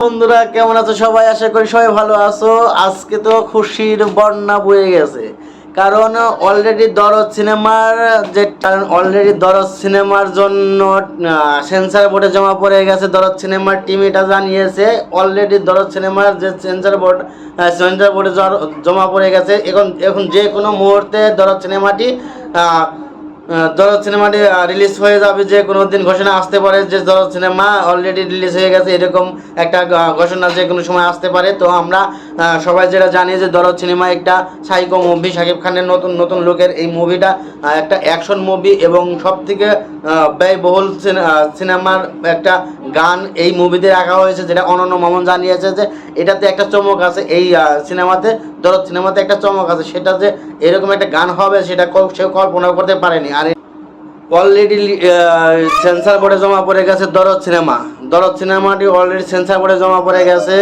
বন্ধুরা, কেমন আছো সবাই? আশা করি সবাই ভালো আছো। আজকে তো খুশির বন্যা বয়ে গেছে। কারণ অলরেডি দরদ সিনেমার যে অলরেডি দরদ সিনেমার জন্য সেন্সার বোর্ডে জমা পড়ে গেছে। দরদ সিনেমার টিম এটা জানিয়েছে। অলরেডি দরদ সিনেমার যে সেন্সার বোর্ড সেন্সার বোর্ডে জমা পড়ে গেছে। এখন এখন যে কোনো মুহূর্তে দরদ সিনেমাটি দরদ সিনেমাটি রিলিজ হয়ে যাবে যে কোনো দিন ঘোষণা আসতে পারে যে দরদ সিনেমা অলরেডি রিলিজ হয়ে গেছে, এরকম একটা ঘোষণা যে কোনো সময় আসতে পারে। তো আমরা সবাই যেটা জানি যে দরদ সিনেমা একটা সাইকো মুভি শাকিব খানের নতুন নতুন লোকের এই মুভিটা একটা অ্যাকশন মুভি এবং সব থেকে ব্যয়বহুল সিনে- সিনেমার একটা গান এই মুভিতে রাখা হয়েছে, যেটা অনন্য মামন জানিয়েছে যে এটাতে একটা চমক আছে, এই সিনেমাতে, দরদ সিনেমাতে একটা চমক আছে, সেটা যে এরকম একটা গান হবে, সেটা সে কল্পনা করতে পারেনি। অলরেডি সেন্সার বোর্ডে জমা পড়ে গেছে দরদ সিনেমা দরদ সিনেমাটি অলরেডি সেন্সার বোর্ডে জমা পড়ে গেছে।